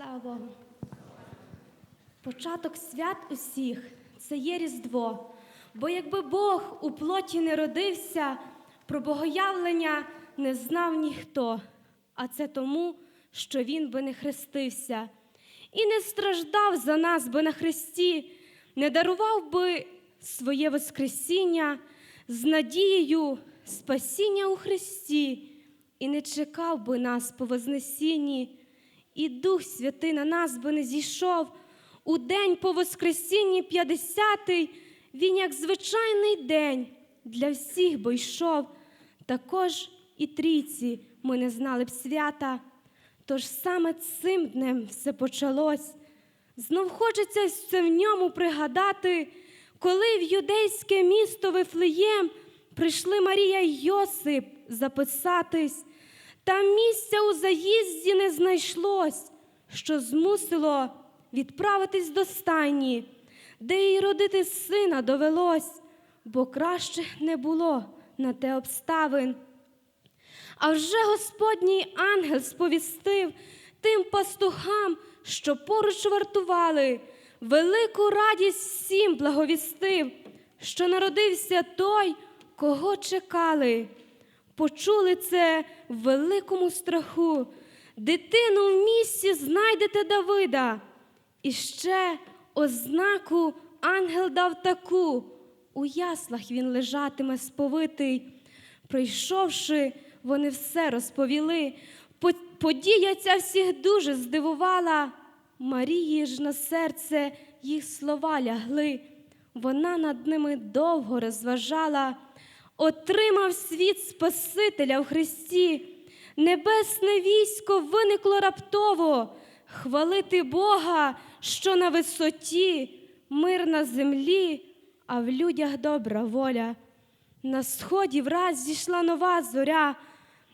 Слава Богу. Початок свят усіх це є Різдво. Бо якби Бог у плоті не родився, про богоявлення не знав ніхто, а це тому, що він би не хрестився, і не страждав за нас би на хресті, не дарував би своє Воскресіння з надією спасіння у Христі, і не чекав би нас по Вознесінні, і Дух Святий на нас би не зійшов. У день по Воскресінні п'ятдесятий він, як звичайний день, для всіх би йшов. Також і трійці ми не знали б свята. Тож саме цим днем все почалось. Знов хочеться все в ньому пригадати, коли в юдейське місто Вифлеєм прийшли Марія й Йосип записатись, та місця у заїзді не знайшлось, що змусило відправитись до стайні, де їй родити сина довелось, бо краще не було на те обставин. А вже Господній ангел сповістив тим пастухам, що поруч вартували, велику радість всім благовістив, що народився той, кого чекали. Почули це в великому страху. Дитину в місті знайдете Давида. І ще ознаку ангел дав таку. У яслах він лежатиме сповитий. Прийшовши, вони все розповіли. По- Подія ця всіх дуже здивувала. Марії ж на серце їх слова лягли. Вона над ними довго розважала. Отримав світ Спасителя в Христі. Небесне військо виникло раптово. Хвалити Бога, що на висоті, мир на землі, а в людях добра воля. На сході враз зійшла нова зоря,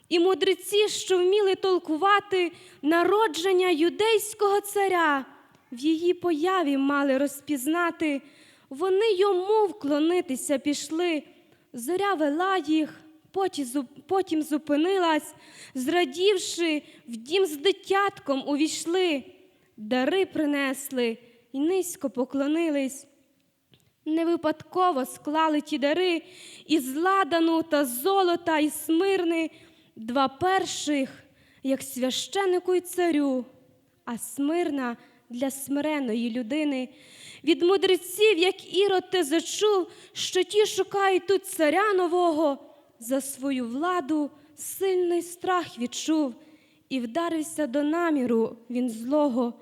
і мудреці, що вміли толкувати народження юдейського царя, в її появі мали розпізнати, вони йому вклонитися пішли. Зоря вела їх, потім зупинилась, зрадівши, в дім з дитятком увійшли, дари принесли і низько поклонились. Не випадково склали ті дари із ладану та золота і смирни, два перших, як священику й царю, а смирна для смиреної людини. Від мудреців, як ірод те зачув, що ті шукають тут царя нового, за свою владу сильний страх відчув і вдарився до наміру він злого.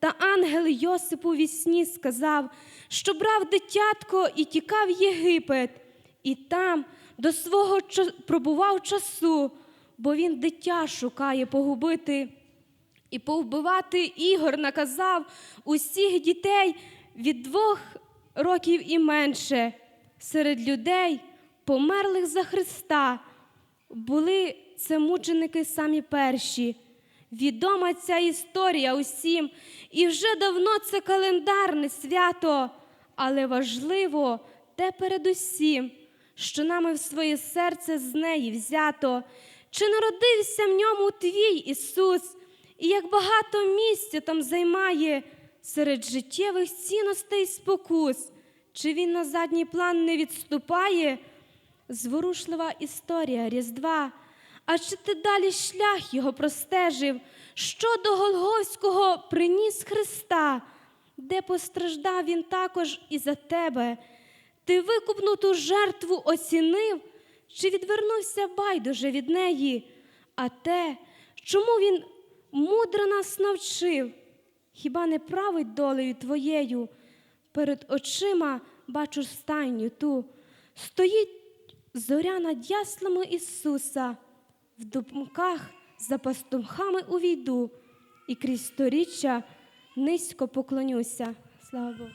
Та ангел Йосипу вісні сказав, що брав дитятко і тікав Єгипет, і там до свого пробував часу, бо він дитя шукає погубити. І повбивати Ігор наказав усіх дітей від двох років і менше серед людей, померлих за Христа. Були це мученики самі перші. Відома ця історія усім, і вже давно це календарне свято, але важливо те передусім, що нами в своє серце з неї взято. Чи народився в ньому твій Ісус, і як багато місця там займає серед життєвих цінностей спокус, чи він на задній план не відступає? Зворушлива історія Різдва. А чи ти далі шлях його простежив, що до Голговського приніс Христа, де постраждав він також і за тебе? Ти викупну ту жертву оцінив, чи відвернувся байдуже від неї? А те, чому він мудро нас навчив, хіба не править долею твоєю? Перед очима бачу стайню ту, стоїть зоря над яслами Ісуса, в думках за пастухами увійду і крізь сторіччя низько поклонюся. Слава Богу.